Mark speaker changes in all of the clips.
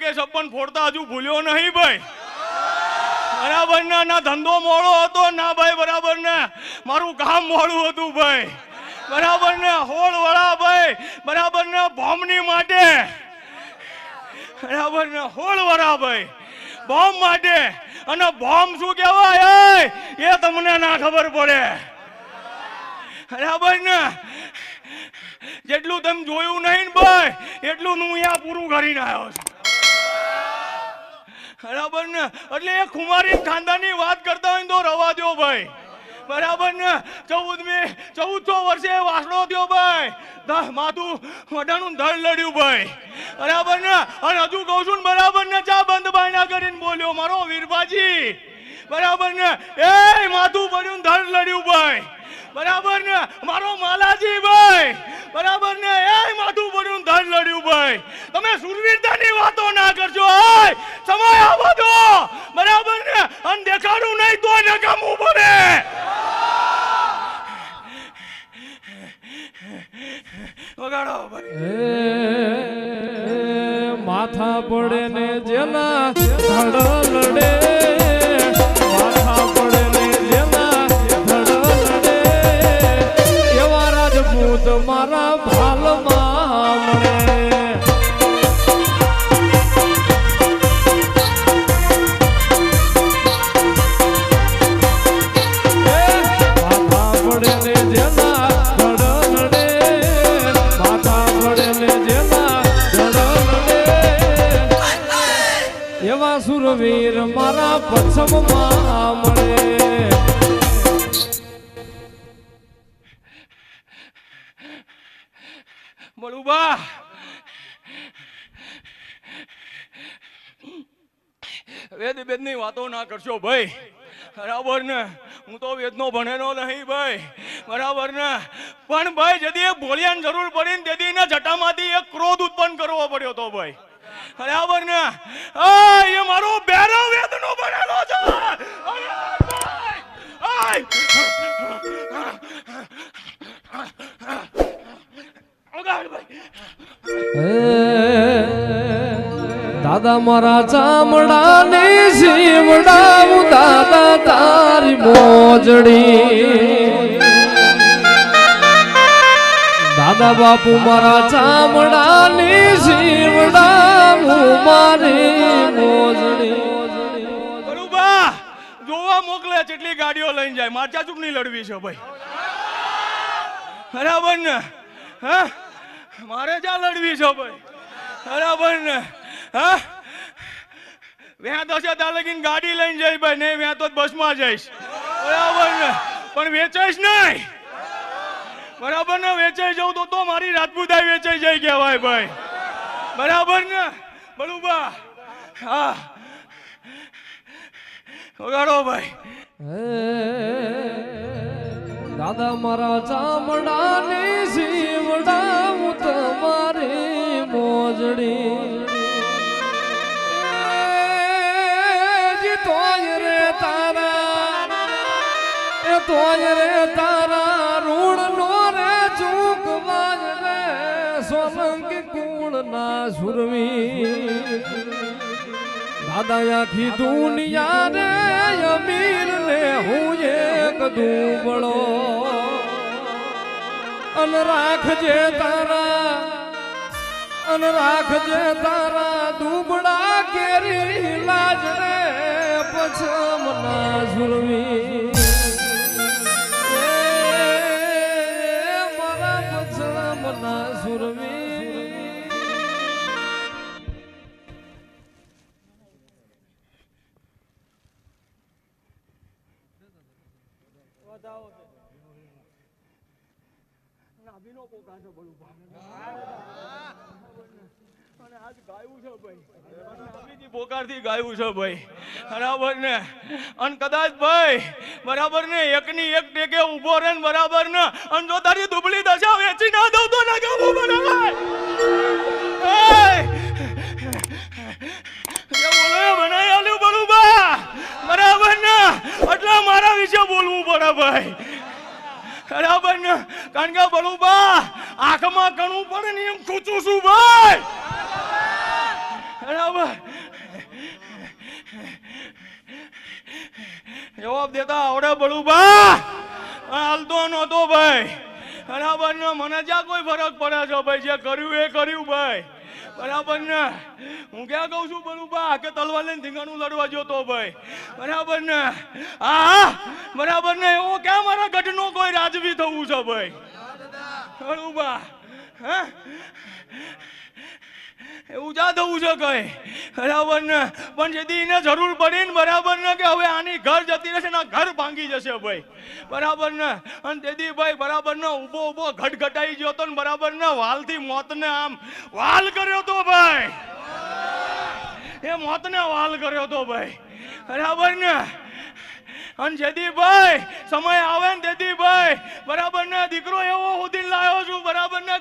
Speaker 1: એકે છપ્પન ફોડતા હજુ ભૂલ્યો નહીં ભાઈ. બરાબર ને? ના ધંધો મોડો હતો ના ભાઈ, બરાબર ને? મારું કામ મોડું હતું ભાઈ. બરાબર ને? હોળ વાળા ભાઈ. બરાબર ને? બોમ્બની માટે. બરાબર ને? હોળ વાળા ભાઈ. બોમ્બ માટે. અને બોમ્બ શું કહેવાય? એ તમને ના ખબર પડે. બરાબર ને? જેટલું તમે જોયું નહીં ને ભાઈ, એટલું હું અહીંયા પૂરું કરીને આવ્યો છું. બરાબર ને? એટલે એ કુમારી ખાનદાની વાત કરતા હોય તો રવા દો ભાઈ. બરાબર ને? ચૌદમી ચૌદસો વર્ષે વાસણો થયો ભાઈ. માથું વડાનું ધડ લડ્યું ભાઈ. બરાબર ને? અને હજુ કહું છું ને, બરાબર ને? ચા બંધ બાયના કરીને બોલ્યો, મારો વીરબાજી બરાબર ને? એ માથું પડ્યું ધડ લડ્યું ભાઈ. બરાબર ને? મારો માલાજી ભાઈ. બરાબર ને? એ માથું પડ્યું ધન લડ્યું ભાઈ. તમે સુરવીરતાની વાતો ના કરજો ઓય! સમય આવો દો. બરાબર ને? અને દેખાડું નહીં તો નકામું પડે બળુબા વેદ વેદની વાતો ના કરશો ભાઈ. બરાબર ને? હું તો વેદનો ભણેલો નહીં ભાઈ. બરાબર ને? પણ ભાઈ જદી એક ભોળિયાની જરૂર પડી ને તેથી એના જટામાંથી એક ક્રોધ ઉત્પન્ન કરવો પડ્યો.
Speaker 2: દાદા મારા ચામડા ને શિવડાવું દાદા તારી મોજડી દાદા બાપુ મારા ચામડા ને શિવડાવું મારી મોજડી
Speaker 1: બરુબા જોવા મોકલે જેટલી ગાડીઓ લઈને જાય મારચા ચૂંટણી લડવી છે ભાઈ બરાબર ને હા મારે જ્યાં લડવી છે ભાઈ બરાબર ને હા વ્યાં તો છે ત્યાં લગીને ગાડી લઈને જઈશ ભાઈ નહીં વ્યાં તો બસમાં જઈશ. બરાબર ને? પણ વેચાઈશ નહીં. બરાબર ને? વેચાઈ જવું તો તો મારી રાજપૂતાઈ વેચાઈ જઈ કહેવાય ભાઈ. બરાબર ને? બરુબા હા. વગાડો ભાઈ.
Speaker 2: દાદા મારા ચામડા ને હું તમારી મોજડી. તોય રે તારા ઋણ નો રે ચૂકવાજ રે. સોલંકી કુળ ના સુરવી દાદા આખી દુનિયા રે અમીર ને હું એક દુબળો. અન રાખજે તારા અન રાખજે તારા દુબળા કેરી લાજ રે. પછમ
Speaker 1: નાભીનો પોકાર છે અને આજ ગાયું છે, ભાઈ. પોકારથી ગાયું છે, ભાઈ. બરાબર ને? અને કદાચ, ભાઈ, બરાબર ને? એકની એક ટેકે ઊભો રહે ને બરાબર ને? અને જો તારી દુબળી દશા વેચી ના દઉં તો ના કેવું પડે ભાઈ. બોલો. બરાબર ને? એટલે મારા વિશે બોલવું પડે, ભાઈ. બરાબર ને કારણ કે બળુબા આંખમાં કણું પડે ને એમ ખૂચું છું, ભાઈ. બરાબર જવાબ દેતા આવડે બળુબા હાલતો નહોતો, ભાઈ. બરાબર ને મને જ્યાં કોઈ ફરક પડે છે, ભાઈ, જે કર્યું એ કર્યું, ભાઈ. બરાબર ને? હું ક્યાં કહું છું બનુભા કે તલવાર લઈને ધીંગાણું લડવા જોતો ભાઈ. બરાબર ને? હા બરાબર ને? એવો ક્યાં મારા ગઢનો કોઈ રાજવી થવું છે ભાઈ? બનુભા હા? એવું જા છે કઈ. બરાબર ને? પણ જેથી એને જરૂર પડી ને બરાબર ને કે હવે આની ઘર જતી રહેશે ને ઘર ભાંગી જશે ભાઈ. બરાબર ને? અને તેથી ભાઈ બરાબર ને ઊભો ઊભો ઘટઘટાઈ ગયો તો ને બરાબર ને વાલથી મોતને આમ વાલ કર્યો તો ભાઈ. એ મોતને વાલ કર્યો તો ભાઈ. બરાબર ને? અને જેથી ભાઈ સમય આવે ને તેથી ભાઈ બરાબર ને? દીકરો એવો સુધી લાવ્યો છું, બરાબર ને?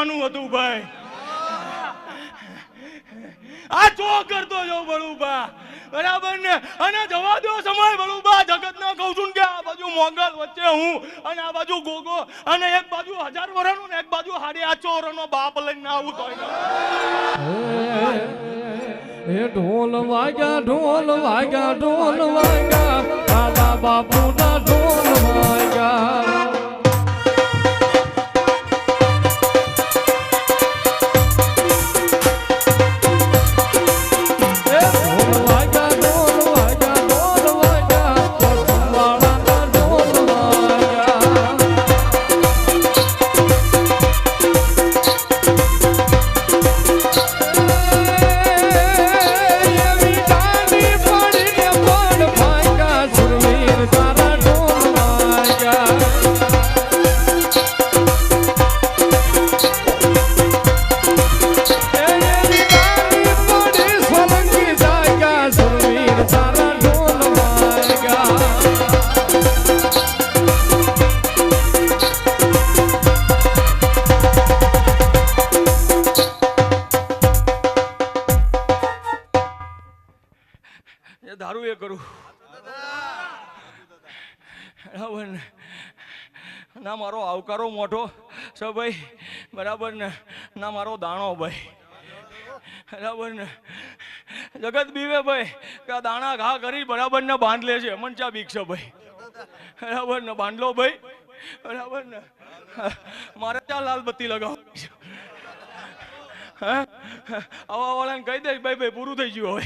Speaker 1: જવાનું હતું ભાઈ. આ ચો કરતો જો બળુબા બરાબર ને? અને જવા દો સમય બળુબા જગત ના કહું છું કે આ બાજુ મોગલ વચ્ચે હું અને આ બાજુ ગોગો અને એક બાજુ હજાર વર્ષનો ને એક બાજુ હાડી આચો વર્ષનો બાપ લઈને ના આવું તો
Speaker 2: એ, ઢોલ વાગ્યા ઢોલ વાગ્યા ઢોલ વાગ્યા. દાદા બાપુના ઢોલ વાગ્યા.
Speaker 1: ના, મારો આવકારો મોટો છે ભાઈ. બરાબર ને? ના, મારો દાણો ભાઈ. બરાબર ને? જગત બીવે ભાઈ કે આ દાણા ઘા કરી બરાબર ને બાંધ લે છે. મન ચા બીક છે ભાઈ? બરાબર ને? બાંધલો ભાઈ. બરાબર ને? મારે ચા લાલ બત્તી લગાવ હે? આવા વાળાને કહી દઈશ ભાઈ ભાઈ, પૂરું થઈ ગયું હવે.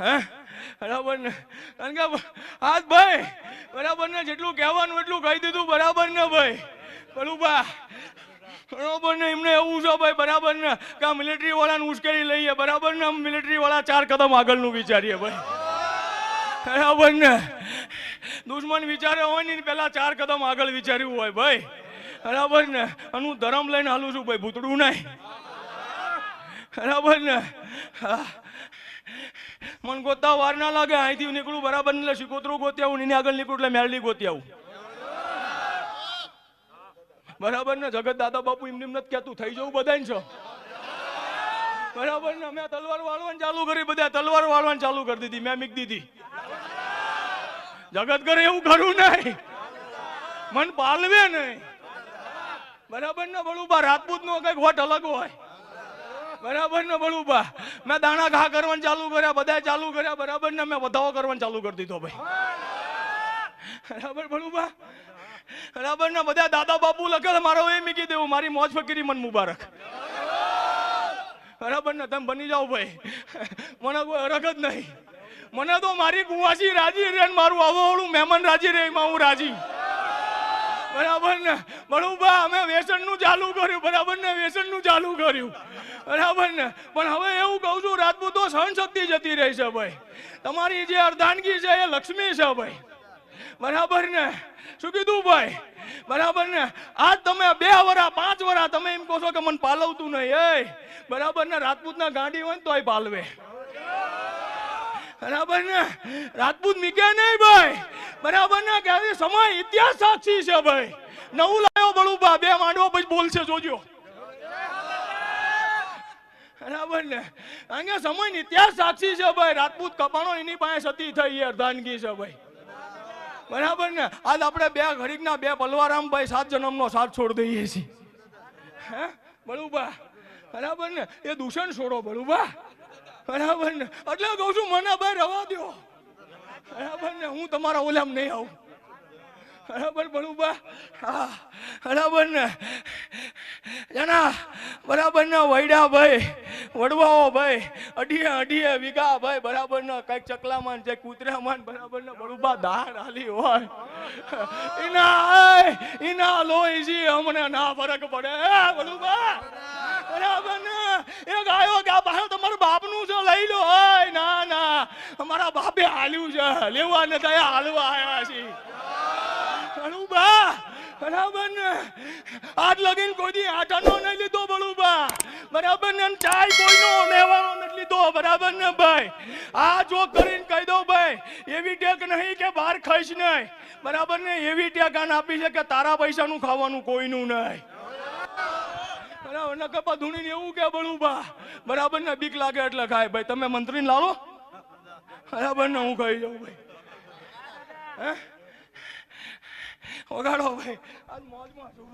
Speaker 1: હે? બરાબર ને? કારણ કે હાથ ભાઈ, બરાબર ને? જેટલું કહેવાનું એટલું કહી દીધું, બરાબર ને ભાઈ? પેલું બા બરાબર ને? એમને એવું છે ભાઈ, બરાબર ને? કે આ મિલિટરી વાળાને ઉશ્કેરી લઈએ, બરાબર ને? આમ મિલિટરી વાળા ચાર કદમ આગળનું વિચારીએ ભાઈ. બરાબર ને? દુશ્મન વિચારે હોય ને, પેલા ચાર કદમ આગળ વિચાર્યું હોય ભાઈ. બરાબર ને? હું ધરમ લઈને હાલું છું ભાઈ, ભૂતડું નહીં. બરાબર ને? હા. મન ગોતા વાર ના લાગે, અહીંથી નીકળું બરાબર ને એટલે શિકોતરું ગોતી આવું એની આગળ નીકળું એટલે મેરડી ગોતી આવું બરાબર ને, જગત દાદા બાપુ એમને એમ નથી કહેતું, થઈ જવું બધાને છો. બરાબર ને મેં તલવાર વાળવાનું ચાલુ કરી બધા તલવાર વાળવાનું ચાલુ કરી દીધી, મેં મીક દીધી. જગત કરે એવું ખરું નહીં. મન પાલવે નહીં. બરાબર ને બળુબા રાજપૂત નો કંઈક હોટ અલગ હોય. બરાબર ને બળુબા મેં દાણા ઘા કરવાનું ચાલુ કર્યા બધા ચાલુ કર્યા બરાબર ને મેં વધાવો કરવાનું ચાલુ કરી દીધો ભાઈ. બરાબર બળુબા બરાબર ને બધા દાદા બાપુ લખે મારો એ મીકી દેવું, મારી મોજ ફકીરી મન મુબારક. બરાબર ને તમે બની જાઓ ભાઈ. મને કોઈ અરગ જ નહીં. મને તો મારી કુંવાસી રાજી રે મારું આવોળું મહેમાન રાજી રે, એમાં હું રાજી. બરાબર ને? બળુબા અમે વ્યસનનું ચાલુ કર્યું, બરાબર ને? વ્યસનનું ચાલુ કર્યું. બરાબર ને? પણ હવે એવું કહું છું, રાજપૂતો સહનશક્તિ જતી રહી છે ભાઈ. તમારી જે અર્ધાંગી છે એ લક્ષ્મી છે ભાઈ. બરાબર ને? શું કીધું ભાઈ? બરાબર ને? આજ તમે બે વરા, પાંચ વરા તમે એમ કહો છો કે મને પાલવતું નહીં એ બરાબર ને? રાજપૂતના ગાંડી હોય ને તોય પાલવે. બરાબર ને? રાજપૂત મીકે નહીં ભાઈ. બરાબર ને? કે સમય ઇતિહાસ સાક્ષી છે ભાઈ. નવું લાયો બળુબા, બે માંડવો પછી બોલશે જોજો. બરાબર ને? કારણ કે સમય ઇતિહાસ સાક્ષી છે ભાઈ. રાજપૂત કપાણો એની પાસે સતી થઈ, એ અર્ધાંગી છે ભાઈ. બરાબર ને? આજ આપણે બે ઘડીકના બે પલવારામ ભાઈ સાત જન્મનો સાથ છોડ દઈએ છીએ. હે? બળુબા. બરાબર ને? એ દૂષણ છોડો બળુબા. બરાબર ને? એટલે કહું છું, મને ભાઈ રવા દો હું તમારા ઓલામ નહીં આવું. બરાબર, બળુબા? હા, બરાબર ને? એના બરાબર ને? વૈડા ભાઈ, વડવાઓ ભાઈ, અઢીએ અઢીએ વીઘા ભાઈ, બરાબર ને? કંઈક ચકલામાં જે કૂતરામાં બરાબર ને? બળુબા દાળ હાલી હોય. એના એના લોહીજી અમને ના ફરક પડે. બળુબા બરાબર ને એ ગાયો કે આ બાયો તમારા બાપનું છે લઈ લો હોય ના ના અમારા બાપે હાલ્યું છે. લેવા ને તયા હાલવા આવ્યા છે. બળુબા બરાબર ને? આજ લગીન કોઈ દી નહીં લીધો બળુબા. બરાબર ને? ચાય કોઈનો મેવાનો નથી લીધો. બરાબર ને ભાઈ? આ જો કરીને કહી દો ભાઈ, એવી ટેક નહીં કે બહાર ખાઈશ નહીં. બરાબર એવી ટેક આને આપી કે તારા પૈસાનું ખાવાનું કોઈનું નહીં. બરાબર ને કપા એવું કે બળુબા, બરાબર ને? બીક લાગે એટલે ખાય. ભાઈ, તમે મંત્રીને લાવો. બરાબર ને હું ખાઈ જાઉં ભાઈ. હે? વગાડો ભાઈ. આજ મોજમાં છું